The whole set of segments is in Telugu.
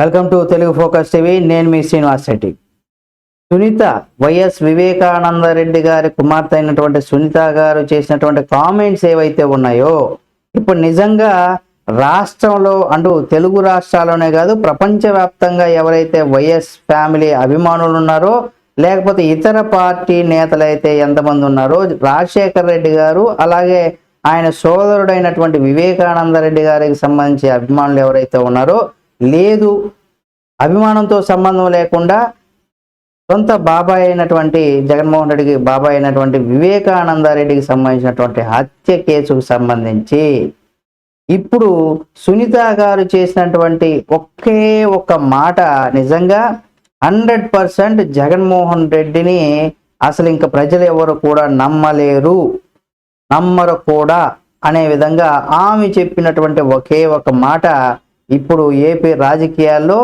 Welcome to Telugu focus TV. నేను మీ శ్రీనివాస్ రెడ్డి. సునీత వైఎస్ వివేకానంద రెడ్డి గారి కుమార్తె అయినటువంటి సునీత గారు చేసినటువంటి కామెంట్స్ ఏవైతే ఉన్నాయో ఇప్పుడు నిజంగా రాష్ట్రంలో అంటూ తెలుగు రాష్ట్రాల్లోనే కాదు ప్రపంచవ్యాప్తంగా ఎవరైతే వైఎస్ ఫ్యామిలీ అభిమానులు ఉన్నారో లేకపోతే ఇతర పార్టీ నేతలైతే ఎంతమంది ఉన్నారో రాజశేఖర్ రెడ్డి గారు అలాగే ఆయన సోదరుడైనటువంటి వివేకానంద రెడ్డి గారికి సంబంధించి అభిమానులు ఎవరైతే ఉన్నారో లేదు. అభిమానంతో సంబంధం లేకుండా సొంత బాబాయ్ అయినటువంటి జగన్మోహన్ రెడ్డికి బాబాయ్ అయినటువంటి వివేకానంద రెడ్డికి సంబంధించినటువంటి హత్య కేసుకు సంబంధించి ఇప్పుడు సునీత గారు చేసినటువంటి ఒకే ఒక్క మాట నిజంగా హండ్రెడ్ పర్సెంట్ జగన్మోహన్ రెడ్డిని అసలు ఇంకా ప్రజలు ఎవరు కూడా నమ్మలేరు. నమ్మరు కూడా అనే విధంగా ఆమె చెప్పినటువంటి ఒకే ఒక మాట ఇప్పుడు ఏపీ రాజకీయాల్లో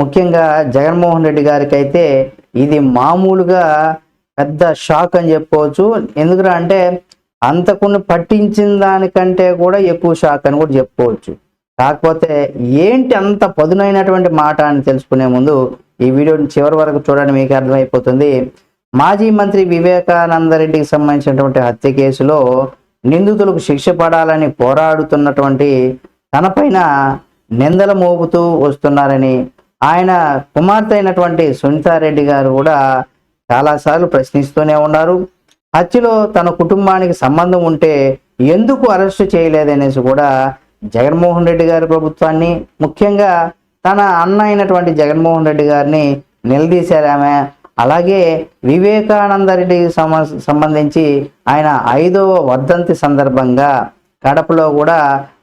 ముఖ్యంగా జగన్మోహన్ రెడ్డి గారికి అయితే ఇది మామూలుగా పెద్ద షాక్ అని చెప్పుకోవచ్చు. ఎందుకంటే అంటే అంతకుని పట్టించిన దానికంటే కూడా ఎక్కువ షాక్ అని కూడా చెప్పుకోవచ్చు. కాకపోతే ఏంటి అంత పదునైనటువంటి మాట అని తెలుసుకునే ముందు ఈ వీడియోని చివరి వరకు చూడండి మీకు అర్థమైపోతుంది. మాజీ మంత్రి వివేకానంద రెడ్డికి సంబంధించినటువంటి హత్య కేసులో నిందితులకు శిక్ష పడాలని పోరాడుతున్నటువంటి తనపైన నిందలు మోపుతూ వస్తున్నారని ఆయన కుమార్తె అయినటువంటి సునీతారెడ్డి గారు కూడా చాలాసార్లు ప్రశ్నిస్తూనే ఉన్నారు. హత్యలో తన కుటుంబానికి సంబంధం ఉంటే ఎందుకు అరెస్టు చేయలేదనేసి కూడా జగన్మోహన్ రెడ్డి గారి ప్రభుత్వాన్ని ముఖ్యంగా తన అన్న అయినటువంటి జగన్మోహన్ రెడ్డి గారిని నిలదీశారు ఆమె. అలాగే వివేకానంద రెడ్డికి సంబంధించి ఆయన ఐదవ వర్ధంతి సందర్భంగా కడపలో కూడా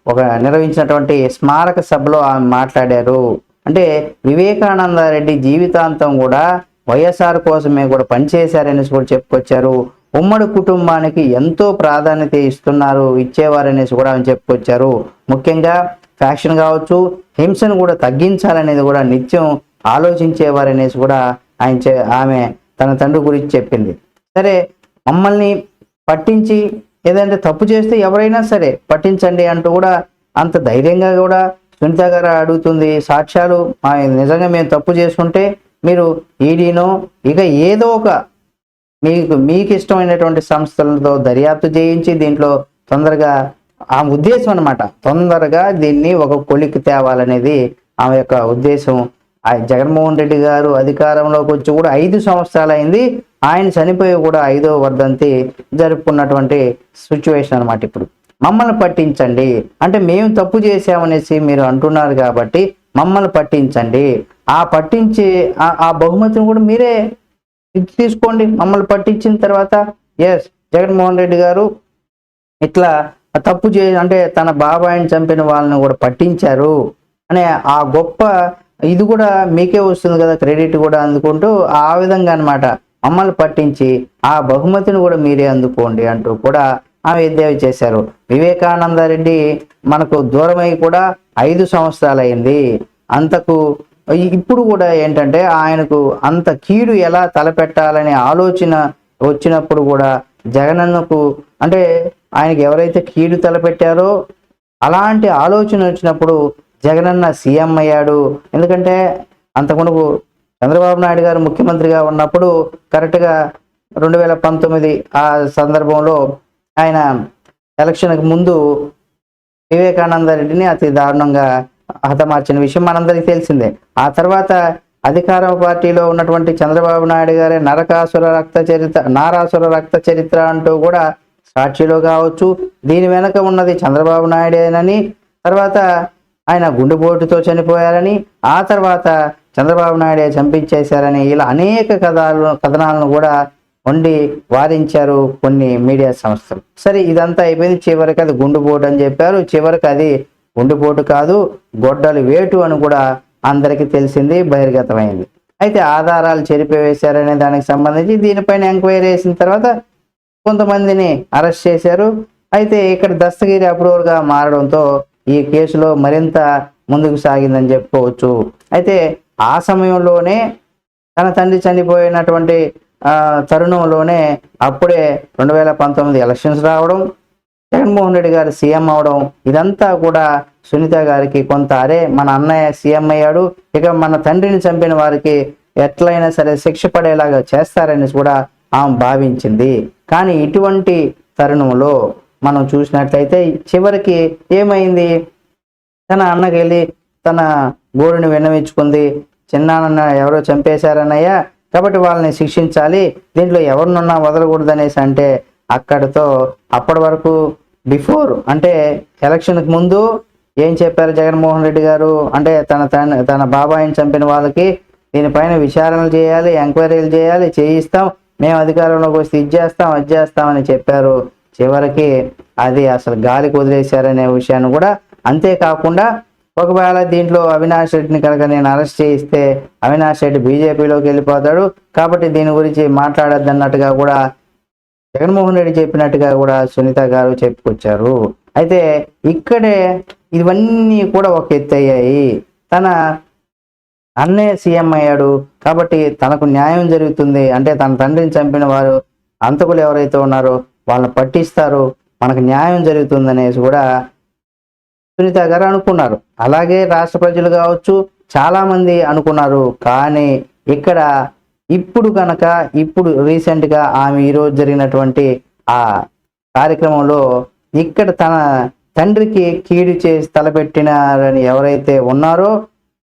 ఒక నిర్వహించినటువంటి స్మారక సభలో ఆమె మాట్లాడారు. అంటే వివేకానంద రెడ్డి జీవితాంతం కూడా వైఎస్ఆర్ కోసమే కూడా పనిచేశారనేసి కూడా చెప్పుకొచ్చారు. ఉమ్మడి కుటుంబానికి ఎంతో ప్రాధాన్యత ఇస్తున్నారు ఇచ్చేవారనేసి కూడా ఆమె చెప్పుకొచ్చారు. ముఖ్యంగా ఫ్యాక్షన్ కావచ్చు హింసను కూడా తగ్గించాలనేది కూడా నిత్యం ఆలోచించేవారనేసి కూడా ఆయన చె- ఆమె తన తండ్రి గురించి చెప్పింది. సరే మమ్మల్ని పట్టించి ఏదంటే తప్పు చేస్తే ఎవరైనా సరే పట్టించండి అంటూ కూడా అంత ధైర్యంగా కూడా సునీత గారు అడుగుతుంది. సాక్ష్యాలు మా నిజంగా మేము తప్పు చేసుకుంటే మీరు ఈడీనో ఇక ఏదో ఒక మీకు మీకు ఇష్టమైనటువంటి సంస్థలతో దర్యాప్తు చేయించి దీంట్లో తొందరగా ఆ ఉద్దేశం అనమాట తొందరగా దీన్ని ఒక కొలిక్కి తేవాలనేది ఆమె యొక్క ఉద్దేశం. జగన్మోహన్ రెడ్డి గారు అధికారంలోకి వచ్చి కూడా ఐదు సంవత్సరాలు అయింది ఆయన చనిపోయి కూడా ఐదో వర్ధంతి జరుపుకున్నటువంటి సిచ్యువేషన్ అనమాట ఇప్పుడు. మమ్మల్ని పట్టించండి. అంటే మేము తప్పు చేసామనేసి మీరు అంటున్నారు కాబట్టి మమ్మల్ని పట్టించండి. ఆ పట్టించి ఆ- ఆ బహుమతిని కూడా మీరే తీసుకోండి. మమ్మల్ని పట్టించిన తర్వాత ఎస్ జగన్మోహన్ రెడ్డి గారు ఇట్లా తప్పు చే అంటే తన బాబాయిని చంపిన వాళ్ళని కూడా పట్టించారు. అనే ఆ గొప్ప ఇది కూడా మీకే వస్తుంది కదా క్రెడిట్ కూడా అందుకుంటూ ఆ విధంగా అన్నమాట మమ్మల్ని పట్టించి ఆ బహుమతిని కూడా మీరే అందుకోండి అంటూ కూడా ఆమె ఎద్దేవి చేశారు. వివేకానంద రెడ్డి మనకు దూరమై కూడా ఐదు సంవత్సరాలు అయింది అంతకు ఇప్పుడు కూడా ఏంటంటే ఆయనకు అంత కీడు ఎలా తలపెట్టాలనే ఆలోచన వచ్చినప్పుడు కూడా జగనన్నకు అంటే ఆయనకి ఎవరైతే కీడు తలపెట్టారో అలాంటి ఆలోచన వచ్చినప్పుడు జగనన్న సీఎం అయ్యాడు. ఎందుకంటే అంతకుముందు చంద్రబాబు నాయుడు గారు ముఖ్యమంత్రిగా ఉన్నప్పుడు కరెక్ట్గా రెండు వేల పంతొమ్మిది ఆ సందర్భంలో ఆయన ఎలక్షన్కి ముందు వివేకానంద రెడ్డిని అతి దారుణంగా హతమార్చిన విషయం మనందరికీ తెలిసిందే. ఆ తర్వాత అధికార పార్టీలో ఉన్నటువంటి చంద్రబాబు నాయుడు గారి నరకాసుర రక్త చరిత్ర నారాసుర రక్త చరిత్ర అంటూ కూడా సాక్షిలో కావచ్చు. దీని వెనక ఉన్నది చంద్రబాబు నాయుడేనని తర్వాత ఆయన గుండెపోటుతో చనిపోయారని ఆ తర్వాత చంద్రబాబు నాయుడే చంపించేశారని ఇలా అనేక కథాలను కథనాలను కూడా వండి వాదించారు కొన్ని మీడియా సంస్థలు. సరే ఇదంతా అయిపోయింది. చివరికి అది గుండెపోటు అని చెప్పారు. చివరికి అది గుండెపోటు కాదు గొడ్డలు వేటు అని కూడా అందరికీ తెలిసింది బహిర్గతమైంది. అయితే ఆధారాలు చెరిపివేశారనే దానికి సంబంధించి దీనిపైన ఎంక్వైరీ చేసిన తర్వాత కొంతమందిని అరెస్ట్ చేశారు. అయితే ఇక్కడ దస్తగిరి అప్రూవల్గా మారడంతో ఈ కేసులో మరింత ముందుకు సాగిందని చెప్పుకోవచ్చు. అయితే ఆ సమయంలోనే తన తండ్రి చనిపోయినటువంటి తరుణంలోనే అప్పుడే రెండు వేల పంతొమ్మిది ఎలక్షన్స్ రావడం జగన్మోహన్ రెడ్డి గారు సీఎం అవడం ఇదంతా కూడా సునీత గారికి కొంత అరే మన అన్నయ్య సీఎం అయ్యాడు ఇక మన తండ్రిని చంపిన వారికి ఎట్లయినా సరే శిక్ష పడేలాగా చేస్తారని కూడా ఆమె భావించింది. కానీ ఇటువంటి తరుణంలో మనం చూసినట్లయితే చివరికి ఏమైంది? తన అన్నకి వెళ్ళి తన గోరుని విన్నవించుకుంది. చిన్నాన్న ఎవరో చంపేశారన్నయ్య కాబట్టి వాళ్ళని శిక్షించాలి. దీంట్లో ఎవరినున్నా వదలకూడదు అనేసి అంటే అక్కడితో అప్పటి వరకు బిఫోర్ అంటే ఎలక్షన్కి ముందు ఏం చెప్పారు జగన్మోహన్ రెడ్డి గారు? అంటే తన తన తన బాబాయిని చంపిన వాళ్ళకి దీనిపైన విచారణలు చేయాలి ఎంక్వైరీలు చేయాలి చేయిస్తాం మేము అధికారంలోకి వస్తే ఇది చేస్తాం అది చేస్తామని చెప్పారు. చివరికి అది అసలు గాలికి వదిలేశారనే విషయాన్ని కూడా అంతేకాకుండా ఒకవేళ దీంట్లో అవినాష్ రెడ్డిని కనుక నేను అరెస్ట్ చేయిస్తే అవినాష్ రెడ్డి బీజేపీలోకి వెళ్ళిపోతాడు. కాబట్టి దీని గురించి మాట్లాడద్దన్నట్టుగా కూడా జగన్మోహన్ రెడ్డి చెప్పినట్టుగా కూడా సునీత గారు చెప్పుకొచ్చారు. అయితే ఇక్కడే ఇవన్నీ కూడా ఒక ఎత్తు అయ్యాయి తన అన్నే సీఎం అయ్యాడు. కాబట్టి తనకు న్యాయం జరుగుతుంది. అంటే తన తండ్రిని చంపిన వారు అంతకులు ఎవరైతే ఉన్నారో వాళ్ళని పట్టిస్తారు మనకు న్యాయం జరుగుతుందనేసి కూడా సునీత గారు అనుకున్నారు. అలాగే రాష్ట్ర ప్రజలు కావచ్చు చాలామంది అనుకున్నారు. కానీ ఇక్కడ ఇప్పుడు కనుక ఇప్పుడు రీసెంట్గా ఆమె ఈరోజు జరిగినటువంటి ఆ కార్యక్రమంలో ఇక్కడ తన తండ్రికి కీడు చేసి తలపెట్టినారని ఎవరైతే ఉన్నారో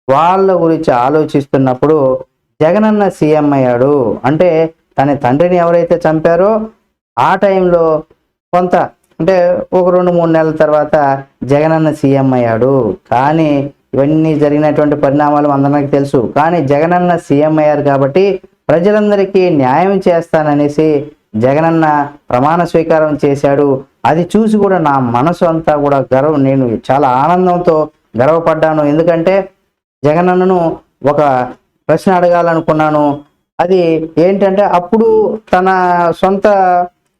వాళ్ళ గురించి ఆలోచిస్తున్నప్పుడు జగనన్న సీఎం అయ్యాడు. అంటే తన తండ్రిని ఎవరైతే చంపారో ఆ టైంలో కొంత అంటే ఒక రెండు మూడు నెలల తర్వాత జగనన్న సీఎం అయ్యాడు. కానీ ఇవన్నీ జరిగినటువంటి పరిణామాలు అందరికీ తెలుసు. కానీ జగనన్న సీఎం అయ్యారు కాబట్టి ప్రజలందరికీ న్యాయం చేస్తాననేసి జగనన్న ప్రమాణ స్వీకారం చేశాడు. అది చూసి కూడా నా మనసు అంతా కూడా గర్వ నేను చాలా ఆనందంతో గర్వపడ్డాను. ఎందుకంటే జగనన్నను ఒక ప్రశ్న అడగాలనుకున్నాను. అది ఏంటంటే అప్పుడు తన సొంత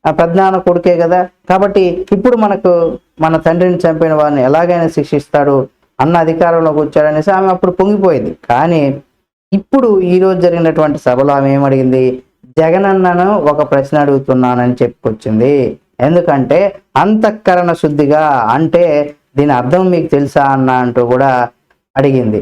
ఆ పెద్దనాన్న కొడుకే కదా. కాబట్టి ఇప్పుడు మనకు మన తండ్రిని చంపిన వారిని ఎలాగైనా శిక్షిస్తాడు అన్న అధికారంలోకి వచ్చాడనేసి ఆమె అప్పుడు పొంగిపోయింది. కానీ ఇప్పుడు ఈరోజు జరిగినటువంటి సభలో ఆమె ఏమడిగింది జగనన్నను ఒక ప్రశ్న అడుగుతున్నానని చెప్పుకొచ్చింది. ఎందుకంటే అంతఃకరణ శుద్ధిగా అంటే దీని అర్థం మీకు తెలుసా అన్న అంటూ కూడా అడిగింది.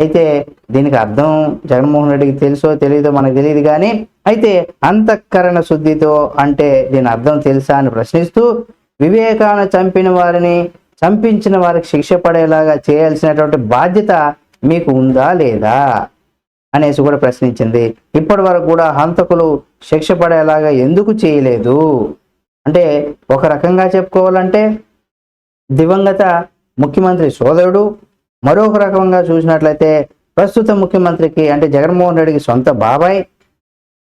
అయితే దీనికి అర్థం జగన్మోహన్ రెడ్డికి తెలుసో తెలియదో మనకు తెలియదు కానీ అయితే అంతఃకరణ శుద్ధితో అంటే దీని అర్థం తెలుసా అని ప్రశ్నిస్తూ వివేకాన చంపిన వారిని చంపించిన వారికి శిక్ష పడేలాగా చేయాల్సినటువంటి బాధ్యత మీకు ఉందా లేదా అనేసి కూడా ప్రశ్నించింది. ఇప్పటి వరకు కూడా హంతకులు శిక్ష పడేలాగా ఎందుకు చేయలేదు? అంటే ఒక రకంగా చెప్పుకోవాలంటే దివంగత ముఖ్యమంత్రి సోదరుడు మరొక రకంగా చూసినట్లయితే ప్రస్తుత ముఖ్యమంత్రికి అంటే జగన్మోహన్ రెడ్డికి సొంత బాబాయ్.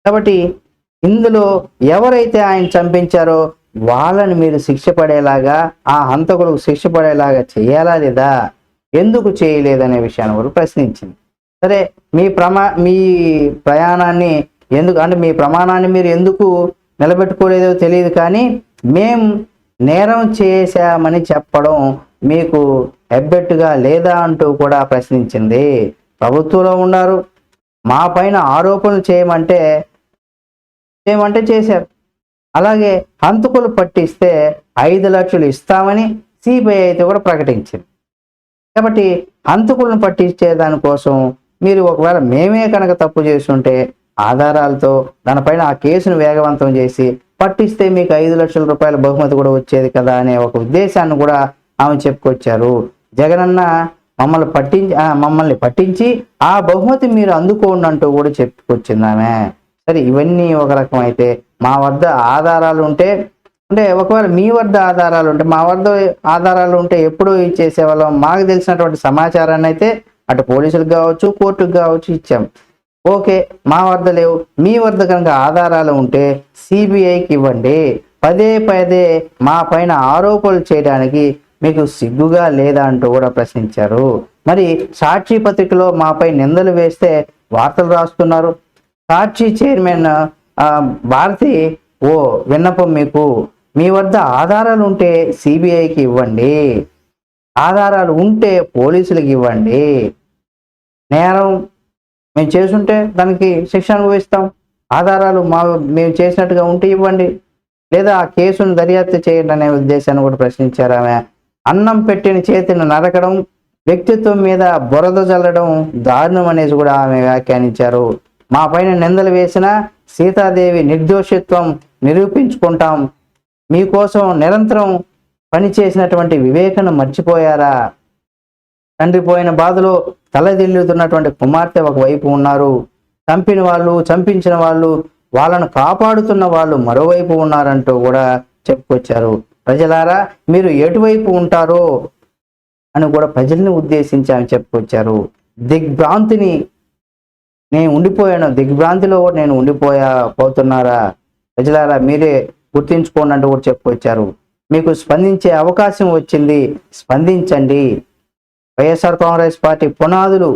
కాబట్టి ఇందులో ఎవరైతే ఆయన చంపించారో వాళ్ళని మీరు శిక్ష పడేలాగా ఆ హంతకులకు శిక్ష పడేలాగా చేయాలా లేదా? ఎందుకు చేయలేదనే విషయాన్ని కూడా ప్రశ్నించింది. సరే మీ ప్రమా మీ ప్రయాణాన్ని ఎందుకు అంటే మీ ప్రమాణాన్ని మీరు ఎందుకు నిలబెట్టుకోలేదో తెలియదు కానీ మేము నేరం చేశామని చెప్పడం మీకు ఎబ్బెట్టుగా లేదా అంటూ కూడా ప్రశ్నించింది. ప్రభుత్వంలో ఉన్నారు. మా పైన ఆరోపణలు చేయమంటే చేయమంటే చేశారు. అలాగే హంతకులు పట్టిస్తే ఐదు లక్షలు ఇస్తామని సిబిఐ అయితే కూడా ప్రకటించింది. కాబట్టి హంతకులను పట్టించే దానికోసం మీరు ఒకవేళ మేమే కనుక తప్పు చేస్తుంటే ఆధారాలతో దానిపైన ఆ కేసును వేగవంతం చేసి పట్టిస్తే మీకు ఐదు లక్షల రూపాయల బహుమతి కూడా వచ్చేది కదా అనే ఒక ఉద్దేశాన్ని కూడా ఆమె చెప్పుకొచ్చారు జగనన్న మమ్మల్ని పట్టించి మమ్మల్ని పట్టించి ఆ బహుమతి మీరు అందుకోండి అంటూ కూడా చెప్పుకొచ్చింది ఆమె. సరే ఇవన్నీ ఒక రకం అయితే మా వద్ద ఆధారాలు ఉంటే అంటే ఒకవేళ మీ వద్ద ఆధారాలు ఉంటే మా వద్ద ఆధారాలు ఉంటే ఎప్పుడూ ఇచ్చేసేవాళ్ళం మాకు తెలిసినటువంటి సమాచారాన్ని అయితే అటు పోలీసులకు కావచ్చు కోర్టుకు కావచ్చు ఇచ్చాం. ఓకే మా వద్ద లేవు. మీ వద్ద కనుక ఆధారాలు ఉంటే సిబిఐకి ఇవ్వండి. పదే పదే మా పైన ఆరోపణలు చేయడానికి మీకు సిగ్గుగా లేదా అంటూ కూడా ప్రశ్నించారు. మరి సాక్షి పత్రికలో మాపై నిందలు వేస్తే వార్తలు రాస్తున్నారు. సాక్షి చైర్మన్ భారతి ఓ విన్నపం మీకు. మీ వద్ద ఆధారాలు ఉంటే సిబిఐకి ఇవ్వండి. ఆధారాలు ఉంటే పోలీసులకు ఇవ్వండి. నేరం మేము చేసుంటే దానికి శిక్ష అనుభవిస్తాం. ఆధారాలు మా మేము చేసినట్టుగా ఉంటే ఇవ్వండి. లేదా ఆ కేసును దర్యాప్తు చేయండి అనే ఉద్దేశాన్ని కూడా ప్రశ్నించారు ఆమె. అన్నం పెట్టిన చేతిని నరకడం వ్యక్తిత్వం మీద బురద చల్లడం దారుణం అనేసి కూడా ఆమె వ్యాఖ్యానించారు. మా పైన నిందలు వేసిన సీతాదేవి నిర్దోషిత్వం నిరూపించుకుంటాం. మీకోసం నిరంతరం పనిచేసినటువంటి వివేకను మర్చిపోయారా? తండ్రి పోయిన బాధలో తలదిల్లుతున్నటువంటి కుమార్తె ఒకవైపు ఉన్నారు. చంపిన వాళ్ళు చంపించిన వాళ్ళు వాళ్ళను కాపాడుతున్న వాళ్ళు మరోవైపు ఉన్నారంటూ కూడా చెప్పుకొచ్చారు. ప్రజలారా మీరు ఎటువైపు ఉంటారో అని కూడా ప్రజల్ని ఉద్దేశించి ఆమె చెప్పుకొచ్చారు. దిగ్భ్రాంతిని నేను ఉండిపోయాను. దిగ్భ్రాంతిలో కూడా నేను ఉండిపోయా పోతున్నారా? ప్రజలారా మీరే గుర్తించుకోండి అంటూ కూడా చెప్పుకొచ్చారు. మీకు స్పందించే అవకాశం వచ్చింది స్పందించండి. వైఎస్ఆర్ కాంగ్రెస్ పార్టీ పునాదులు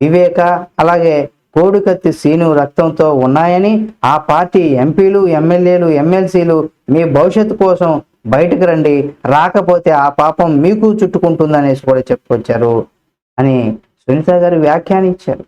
వివేక అలాగే కోడికత్తి సీను రక్తంతో ఉన్నాయని ఆ పార్టీ ఎంపీలు ఎమ్మెల్యేలు ఎమ్మెల్సీలు మీ భవిష్యత్తు కోసం బయటకు రండి రాకపోతే ఆ పాపం మీకు చుట్టుకుంటుందనేసి కూడా చెప్పుకొచ్చారు అని సునీత గారు వ్యాఖ్యానించారు.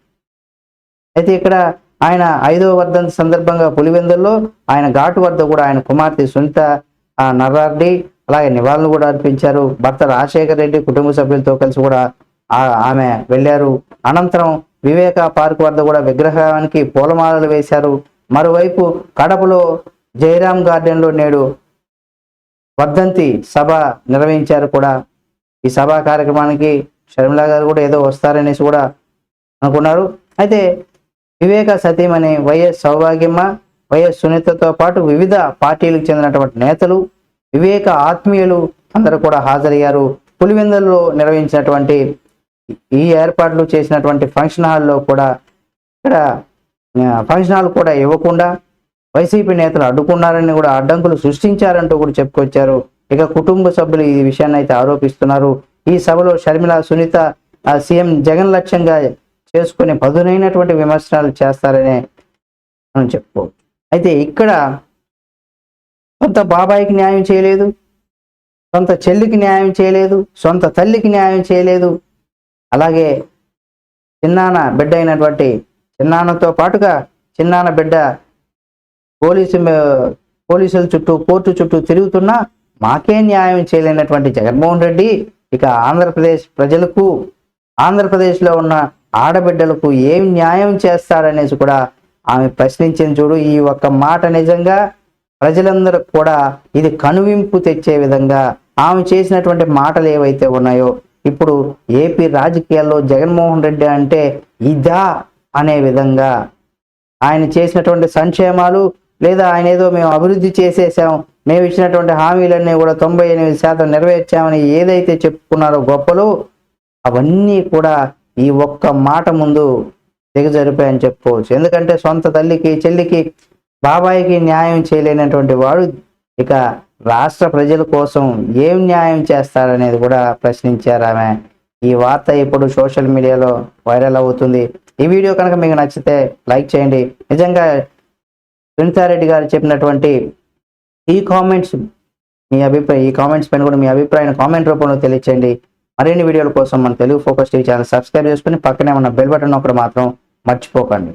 అయితే ఇక్కడ ఆయన ఐదో వర్ధం సందర్భంగా పులివెందుల్లో ఆయన ఘాటు వద్ద కూడా ఆయన కుమార్తె సునీత ఆ నర్రారెడ్డి అలాగే నివాళులు కూడా అర్పించారు. భర్త రాజశేఖర రెడ్డి కుటుంబ సభ్యులతో కలిసి కూడా ఆ- ఆమె వెళ్ళారు. అనంతరం వివేక పార్క్ వద్ద కూడా విగ్రహానికి పూలమాలలు వేశారు. మరోవైపు కడపలో జయరాం గార్డెన్లో నేడు వర్ధంతి సభ నిర్వహించారు కూడా. ఈ సభా కార్యక్రమానికి షర్మిలా గారు కూడా ఏదో వస్తారనేసి కూడా అనుకున్నారు. అయితే వివేక సతీమణి వైఎస్ సౌభాగ్యమ్మ వైఎస్ సునీతతో పాటు వివిధ పార్టీలకు చెందినటువంటి నేతలు వివేక ఆత్మీయులు అందరూ కూడా హాజరయ్యారు. పులివెందుల్లో నిర్వహించినటువంటి ఈ ఏర్పాట్లు చేసినటువంటి ఫంక్షన్ హాల్లో కూడా ఇక్కడ ఫంక్షన్ హాల్ కూడా ఇవ్వకుండా వైసీపీ నేతలు అడ్డుకున్నారని కూడా అడ్డంకులు సృష్టించారంటూ కూడా చెప్పుకొచ్చారు. ఇక కుటుంబ సభ్యులు ఈ విషయాన్ని అయితే ఆరోపిస్తున్నారు. ఈ సభలో షర్మిల సునీత ఆ, సీఎం జగన్ లక్ష్యంగా చేసుకుని పదునైనటువంటి విమర్శనాలు చేస్తారని మనం చెప్పుకోవచ్చు. అయితే ఇక్కడ కొంత బాబాయికి న్యాయం చేయలేదు సొంత చెల్లికి న్యాయం చేయలేదు సొంత తల్లికి న్యాయం చేయలేదు. అలాగే చిన్నాన బిడ్డ అయినటువంటి చిన్నాన్నతో పాటుగా చిన్నాన్న బిడ్డ పోలీసు పోలీసుల చుట్టూ కోర్టు చుట్టూ తిరుగుతున్నా మాకే న్యాయం చేయలేనటువంటి జగన్మోహన్ రెడ్డి ఇక ఆంధ్రప్రదేశ్ ప్రజలకు ఆంధ్రప్రదేశ్లో ఉన్న ఆడబిడ్డలకు ఏం న్యాయం చేస్తాడనేసి కూడా ఆమె ప్రశ్నించిన చూడు. ఈ ఒక్క మాట నిజంగా ప్రజలందరూ కూడా ఇది కనువింపు తెచ్చే విధంగా ఆమె చేసినటువంటి మాటలు ఏవైతే ఉన్నాయో ఇప్పుడు ఏపీ రాజకీయాల్లో జగన్మోహన్ రెడ్డి అంటే ఇదా అనే విధంగా ఆయన చేసినటువంటి సంక్షేమాలు లేదా ఆయన ఏదో మేము అభివృద్ధి చేసేసాం మేము ఇచ్చినటువంటి హామీలన్నీ కూడా తొంభై ఎనిమిది శాతం నెరవేర్చామని ఏదైతే చెప్పుకున్నారో గొప్పలు అవన్నీ కూడా ఈ ఒక్క మాట ముందు దిగజరిపాయని చెప్పుకోవచ్చు. ఎందుకంటే సొంత తల్లికి చెల్లికి బాబాయికి న్యాయం చేయలేనటువంటి వాడు ఇక రాష్ట్ర ప్రజల కోసం ఏం న్యాయం చేస్తారనేది కూడా ప్రశ్నించారు ఆమె. ఈ వార్త ఇప్పుడు సోషల్ మీడియాలో వైరల్ అవుతుంది. ఈ వీడియో కనుక మీకు నచ్చితే లైక్ చేయండి. నిజంగా సునీతారెడ్డి గారు చెప్పినటువంటి ఈ కామెంట్స్ మీ అభిప్రాయం ఈ కామెంట్స్ పైన కూడా మీ అభిప్రాయాన్ని కామెంట్ రూపంలో తెలియచేయండి. మరిన్ని వీడియోల కోసం మన Telugu focus TV channel subscribe చేసుకుని పక్కనే ఉన్న బెల్ బటన్ ఒకటి మాత్రం మర్చిపోకండి.